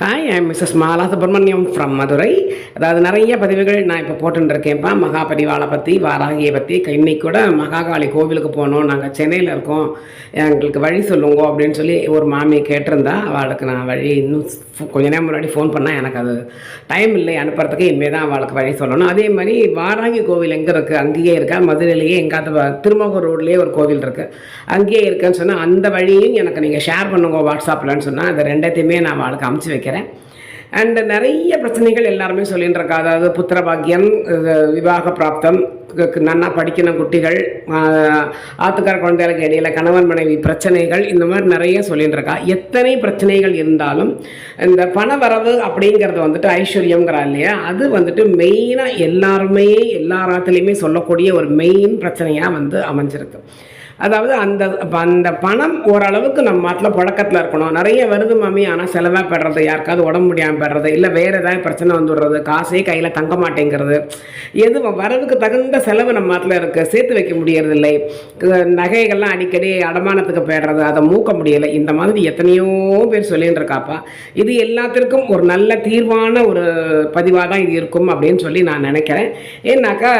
Hi I Mrs Mala Subramaniam from Madurai அதாவது நிறைய பதிவுகள் நான் இப்போ போட்டுருக்கேன்ப்பா மகாபரிவாளை பற்றி வாராகியை பற்றி இன்னைக்கு கூட மகாகாளி கோவிலுக்கு போனோம் நாங்கள் சென்னையில் இருக்கோம். எங்களுக்கு வழி சொல்லுங்க அப்படின்னு சொல்லி ஒரு மாமியை கேட்டிருந்தா அவளுக்கு நான் வழி இன்னும் கொஞ்ச நேரம் முன்னாடி ஃபோன் பண்ணால் எனக்கு அது டைம் இல்லை. அனுப்புறதுக்கு இனிமேல் தான் அவளுக்கு வழி சொல்லணும். அதே மாதிரி வாராகி கோவில் எங்கே இருக்குது அங்கேயே இருக்கா? மதுரையிலேயே எங்காவது திருமகூர் ரோட்லேயே ஒரு கோவில் இருக்குது அங்கேயே இருக்குன்னு சொன்னால் அந்த வழியும் எனக்கு நீங்கள் ஷேர் பண்ணுங்க வாட்ஸ்அப்லன்னு சொன்னால் அந்த ரெண்டத்தையுமே நான் அவளுக்கு அமுச்சு வைக்கிறேன். அண்ட் நிறைய பிரச்சனைகள் எல்லாருமே சொல்லிட்டு இருக்கா அதாவது புத்திர பாக்கியம் விவாக பிராப்தம் நன்னா படிக்கணும் குட்டிகள் ஆத்துக்கார குழந்தைகளுக்கு இடையில கணவன் மனைவி பிரச்சனைகள் இந்த மாதிரி நிறைய சொல்லிட்டு இருக்கா எத்தனை பிரச்சனைகள் இருந்தாலும் இந்த பண வரவு அப்படிங்கிறது வந்துட்டு ஐஸ்வர்யங்கிறா இல்லையா? அது வந்துட்டு மெயினாக எல்லாருமே எல்லாராத்துலேயுமே சொல்லக்கூடிய ஒரு மெயின் பிரச்சனையாக வந்து அமைஞ்சிருக்கு. அதாவது அந்த அந்த பணம் ஓரளவுக்கு நம்ம மாட்டில் புழக்கத்தில் இருக்கணும். நிறைய வருது மாமி ஆனால் செலவாக பெறது யாருக்காவது உடம்பு முடியாமல் பெறது இல்லை வேறு ஏதாவது பிரச்சனை வந்துடுறது காசே கையில் தங்க மாட்டேங்கிறது. எது வரவுக்கு தகுந்த செலவு நம்ம மாட்டில் இருக்குது சேர்த்து வைக்க முடியறதில்லை. நகைகள்லாம் அடிக்கடி அடமானத்துக்கு போயிடுறது அதை மூக்க முடியலை. இந்த மாதிரி எத்தனையோ பேர் சொல்லிட்டு இருக்காப்பா இது எல்லாத்திற்கும் ஒரு நல்ல தீர்வான ஒரு பதிவாக தான் இது இருக்கும் அப்படின்னு சொல்லி நான் நினைக்கிறேன். ஏன்னாக்கா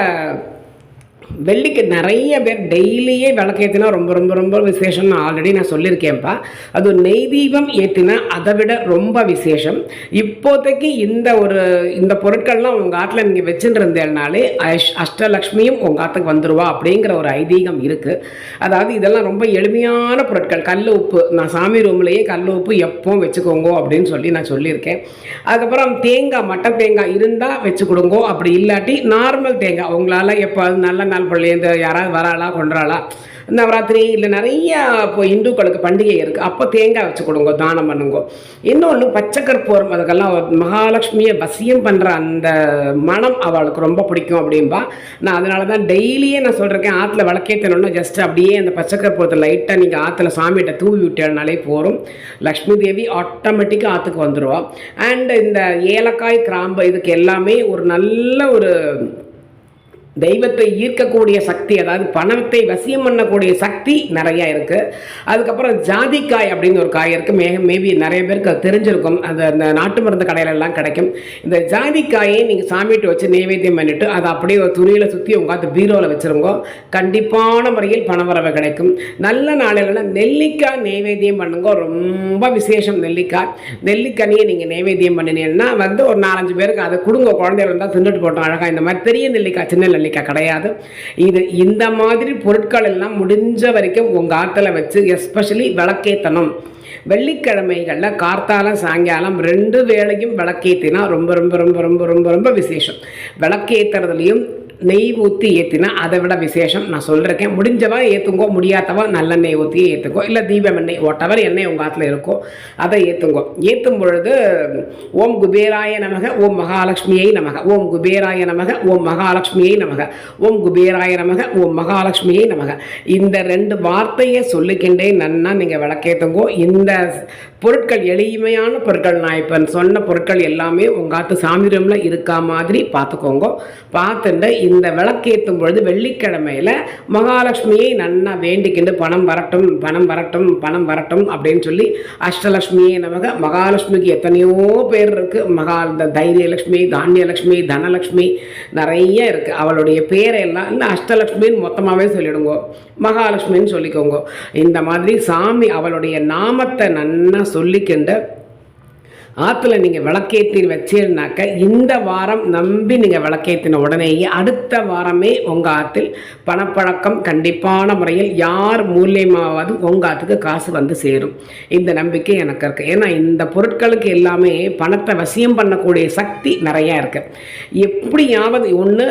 வெள்ளிக்கு நிறைய பேர் டெய்லியே விளக்கேற்றினா ரொம்ப ரொம்ப ரொம்ப விசேஷம்னு ஆல்ரெடி நான் சொல்லியிருக்கேன்ப்பா. அது நெய் தீபம் ஏற்றினா அதை விட ரொம்ப விசேஷம். இப்போதைக்கு இந்த ஒரு இந்த பொருட்கள்லாம் உங்கள் ஆட்டில் நீங்கள் வச்சுட்டு இருந்தேனாலே அஷ் அஷ்டலக்ஷ்மியும் உங்கள் ஆட்டுக்கு வந்துடுவா அப்படிங்கிற ஒரு ஐதீகம் இருக்குது அதாவது இதெல்லாம் ரொம்ப எளிமையான பொருட்கள். கல் உப்பு நான் சாமி ரூம்லேயே கல் உப்பு எப்பவும் வச்சுக்கோங்க அப்படின்னு சொல்லி நான் சொல்லியிருக்கேன். அதுக்கப்புறம் தேங்காய் மட்டை தேங்காய் இருந்தால் வச்சு கொடுங்கோ. அப்படி இல்லாட்டி நார்மல் தேங்காய். உங்களால் எப்போ நல்லா நாள் பள்ளி இந்த யாராவது வராளா கொன்றாளா? நவராத்திரி இல்லை நிறைய இப்போ இந்துக்களுக்கு பண்டிகை இருக்குது அப்போ தேங்காய் வச்சு கொடுங்க தானம் பண்ணுங்க. இன்னொன்று பச்சைக்கற்பூரம் அதுக்கெல்லாம் மகாலட்சுமியை வசியம் பண்ணுற அந்த மனம் அவளுக்கு ரொம்ப பிடிக்கும் அப்படின்பா நான் அதனால தான் டெய்லியே நான் சொல்கிறேன் ஆற்றுல விளக்கேற்றணும்னா ஜஸ்ட் அப்படியே அந்த பச்சைக்கற்பூரத்தை லைட்டாக நீங்கள் ஆற்றுல சாமிகிட்ட தூவி விட்டேனாலே போகும் லக்ஷ்மி தேவி ஆட்டோமேட்டிக்காக ஆற்றுக்கு வந்துடுவோம் அண்ட் இந்த ஏலக்காய் கிராம்பு இதுக்கு எல்லாமே ஒரு நல்ல ஒரு தெய்வத்தை ஈர்க்கக்கூடிய சக்தி அதாவது பணத்தை வசியம் பண்ணக்கூடிய சக்தி நிறைய இருக்குது அதுக்கப்புறம் ஜாதிக்காய் அப்படின்னு ஒரு காய் இருக்குது மே மேபி நிறைய பேருக்கு அது தெரிஞ்சிருக்கும். அந்த அந்த நாட்டு மருந்து கடையிலெல்லாம் கிடைக்கும். இந்த ஜாதிக்காயை நீங்கள் சாமிட்டு வச்சு நைவேத்தியம் பண்ணிவிட்டு அதை அப்படியே ஒரு துணியில் சுற்றி உட்காந்து பீரோவில் வச்சுருங்க. கண்டிப்பான முறையில் பணவரவை கிடைக்கும். நல்ல நாளில் நெல்லிக்காய் நைவேத்தியம் பண்ணுங்க. ரொம்ப விசேஷம் நெல்லிக்காய். நெல்லிக்கனியை நீங்கள் நைவேத்தியம் பண்ணினீங்கன்னா வந்து ஒரு நாலஞ்சு பேருக்கு அதை கொடுங்க. குழந்தைகள் இருந்தால் தின்னுட்டு போட்டோம் அழகாக இந்த மாதிரி பெரிய நெல்லிக்காய் சின்ன நெல்லிக்காய் கிடையாது. இது இந்த மாதிரி பொருட்கள் எல்லாம் முடிஞ்ச வரைக்கும் உங்கள் ஆற்றலை வச்சு எஸ்பெஷலி விளக்கேற்றணும் வெள்ளிக்கிழமைகளில் கார்த்தாலம் சாயங்காலம் ரெண்டு வேளையும் விளக்கேற்றினா ரொம்ப ரொம்ப ரொம்ப ரொம்ப ரொம்ப ரொம்ப விசேஷம். விளக்கேற்றுறதுலையும் நெய் ஊற்றி ஏற்றினா அதை விட விசேஷம். நான் சொல்லியிருக்கேன் முடிஞ்சவா ஏற்றுங்கோ முடியாதவா நல்லெண்ணெய் ஊற்றி ஏற்றுக்கோ இல்லை தீபம் எண்ணெய் ஒட்டவர் எண்ணெய் உங்கள் ஆற்றுல இருக்கோ அதை ஏற்றுங்கோ ஏற்றும் பொழுது ஓம் குபேராய நமக ஓம் மகாலட்சுமியை நமக. ஓம் குபேராய நமக ஓம் மகாலட்சுமியை நமக. ஓம் குபேராய நமக ஓம் மகாலட்சுமியை நமக. இந்த ரெண்டு வார்த்தையை சொல்லிக்கின்றே நன்னா நீங்கள் விளக்கேற்றுங்கோ இந்த பொருட்கள் எளிமையான பொருட்கள் நான் இப்போ சொன்ன பொருட்கள் எல்லாமே உங்கள் ஆத்து சாமி ரூமில் இருக்கா மாதிரி பார்த்துக்கோங்க. பார்த்துட்டு இந்த விளக்கேற்றும் பொழுது வெள்ளிக்கிழமையில் மகாலட்சுமியை நன்னா வேண்டிக்கிண்டு பணம் வரட்டும் பணம் வரட்டும் பணம் வரட்டும் அப்படின்னு சொல்லி அஷ்டலட்சுமியை நமக. மகாலட்சுமிக்கு எத்தனையோ பேர் இருக்குது மகா இந்த தைரியலட்சுமி தானியலட்சுமி தனலட்சுமி நிறைய இருக்குது அவளுடைய பேரையெல்லாம் இல்லை அஷ்டலட்சுமின்னு மொத்தமாகவே சொல்லிடுங்க. மகாலட்சுமின்னு சொல்லிக்கோங்க. இந்த மாதிரி சாமி அவளுடைய நாமத்தை நன்னா சொல்லிக்கிண்டு ஆற்றுல நீங்கள் விளக்கேற்றி வச்சீங்கனாக்க இந்த வாரம் நம்பி நீங்கள் விளக்கேற்றின உடனேயே அடுத்த வாரமே உங்கள் ஆற்றில் பணப்பழக்கம் கண்டிப்பான முறையில் யார் மூலியமாவது உங்கள் ஆற்றுக்கு காசு வந்து சேரும். இந்த நம்பிக்கை எனக்கு இருக்குது ஏன்னா இந்த பொருட்களுக்கு எல்லாமே பணத்தை வசியம் பண்ணக்கூடிய சக்தி நிறையா இருக்குது எப்படியாவது ஒன்று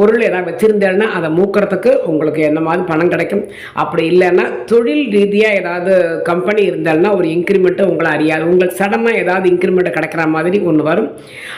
பொருள் ஏதாவது வச்சுருந்தேன்னா அதை மூக்கிறதுக்கு உங்களுக்கு என்ன மாதிரி பணம் கிடைக்கும். அப்படி இல்லைன்னா தொழில் ரீதியாக ஏதாவது கம்பெனி இருந்தால்னா ஒரு இன்க்ரிமெண்ட்டு உங்களை அறியாது. உங்களுக்கு சடனாக ஏதாவது இன்க்ரிமெண்ட் கிடைக்கிற மாதிரி ஒன்று வரும்.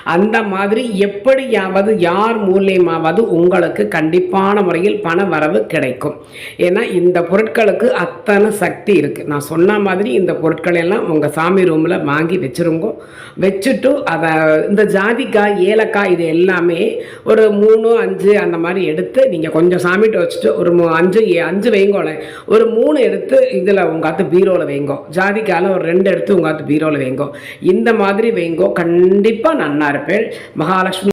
அந்த மாதிரி எப்படியாவது யார் மூலியமாவது உங்களுக்கு கண்டிப்பான முறையில் பண வரவு கிடைக்கும். ஏன்னா இந்த பொருட்களுக்கு அத்தனை சக்தி இருக்குது நான் சொன்ன மாதிரி இந்த பொருட்கள் எல்லாம் உங்கள் சாமி ரூமில் வாங்கி வச்சுருங்க. வச்சுட்டு அதை இந்த ஜாதிக்காய் ஏலக்காய் இது எல்லாமே ஒரு மூணு அஞ்சு அந்த மாதிரி எடுத்து நீங்கள் கொஞ்சம் சாமிட்டு வச்சுட்டு ஒரு மூ அஞ்சு ஏ- அஞ்சு வைங்கோல ஒரு மூணு எடுத்து இதில் உங்கள் அத்து பீரோவில் வைங்கோ. ஜாதிக்காயில் ஒரு ரெண்டு எடுத்து உங்கள் அத்து பீரோவில் வைங்கோ. இந்த மாதிரி வைங்கோ. கண்டிப்பாக நன்னா இருப்பேள் மகாலட்சுமி